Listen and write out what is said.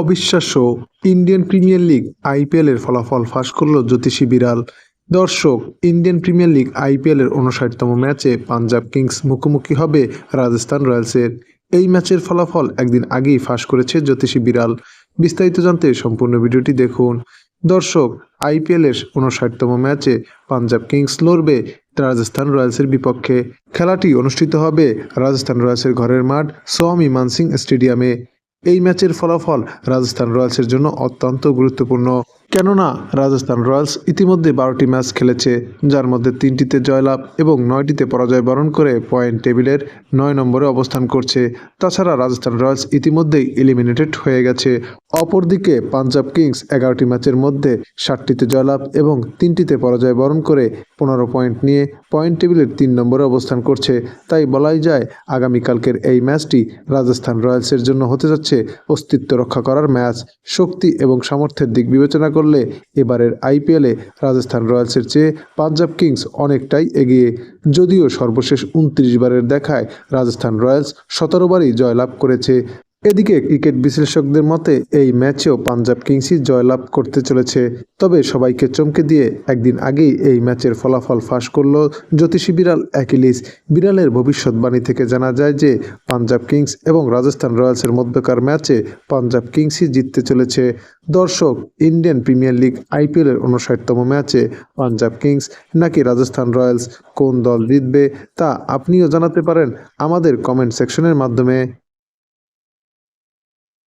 অবিশ্বাস্য Indian premier league আইপিএলের ফলাফল ফাঁস করল জ্যোতিষী বিড়াল। দর্শক, ইন্ডিয়ান প্রিমিয়ার লিগ আইপিএলের উনষাটতম ম্যাচে পাঞ্জাব কিংস মুখোমুখি হবে রাজস্থান রয়্যালসের। এই ম্যাচের ফলাফল একদিন আগেই ফাঁস করেছে জ্যোতিষী বিড়াল। বিস্তারিত জানতে সম্পূর্ণ ভিডিওটি দেখুন। দর্শক আইপিএলের উনষাটতম ম্যাচে পাঞ্জাব কিংস লড়বে রাজস্থান রয়্যালসের বিপক্ষে। খেলাটি অনুষ্ঠিত হবে রাজস্থান রয়্যালসের ঘরের মাঠ সোয়ামী মানসিং স্টেডিয়ামে। এই ম্যাচের ফলাফল রাজস্থান রয়্যালসের জন্য অত্যন্ত গুরুত্বপূর্ণ। কেননা রাজস্থান রয়্যালস ইতিমধ্যে বারোটি ম্যাচ খেলেছে, যার মধ্যে তিনটিতে জয়লাভ এবং নয়টিতে পরাজয় বরণ করে পয়েন্ট টেবিলের নয় নম্বরে অবস্থান করছে। তাছাড়া রাজস্থান রয়্যালস ইতিমধ্যেই এলিমিনেটেড হয়ে গেছে। অপরদিকে পাঞ্জাব কিংস এগারোটি ম্যাচের মধ্যে ষাটটিতে জয়লাভ এবং তিনটিতে পরাজয় বরণ করে পনেরো পয়েন্ট নিয়ে পয়েন্ট টেবিলের তিন নম্বরে অবস্থান করছে। তাই বলাই যায়, আগামীকালকের এই ম্যাচটি রাজস্থান রয়্যালসের জন্য হতে যাচ্ছে অস্তিত্ব রক্ষা করার ম্যাচ। শক্তি এবং সামর্থ্যের দিক বিবেচনা করলে এবারের আইপিএলে রাজস্থান রয়্যালসের চেয়ে পাঞ্জাব কিংস অনেকটাই এগিয়ে। যদিও সর্বশেষ উনত্রিশ বারের দেখায় রাজস্থান রয়্যালস সতেরো বারই জয়লাভ করেছে। এদিকে ক্রিকেট বিশ্লেষকদের মতে, এই ম্যাচেও পাঞ্জাব কিংসই জয়লাভ করতে চলেছে। তবে সবাইকে চমকে দিয়ে একদিন আগেই এই ম্যাচের ফলাফল ফাঁস করল জ্যোতিষী বিড়াল অ্যাকিলিস। বিড়ালের ভবিষ্যৎবাণী থেকে জানা যায় যে, পাঞ্জাব কিংস এবং রাজস্থান রয়্যালসের মধ্যকার ম্যাচে পাঞ্জাব কিংসই জিততে চলেছে। দর্শক, ইন্ডিয়ান প্রিমিয়ার লিগ আইপিএলের উনষাটতম ম্যাচে পাঞ্জাব কিংস নাকি রাজস্থান রয়্যালস কোন দল জিতবে তা আপনিও জানাতে পারেন আমাদের কমেন্ট সেকশনের মাধ্যমে।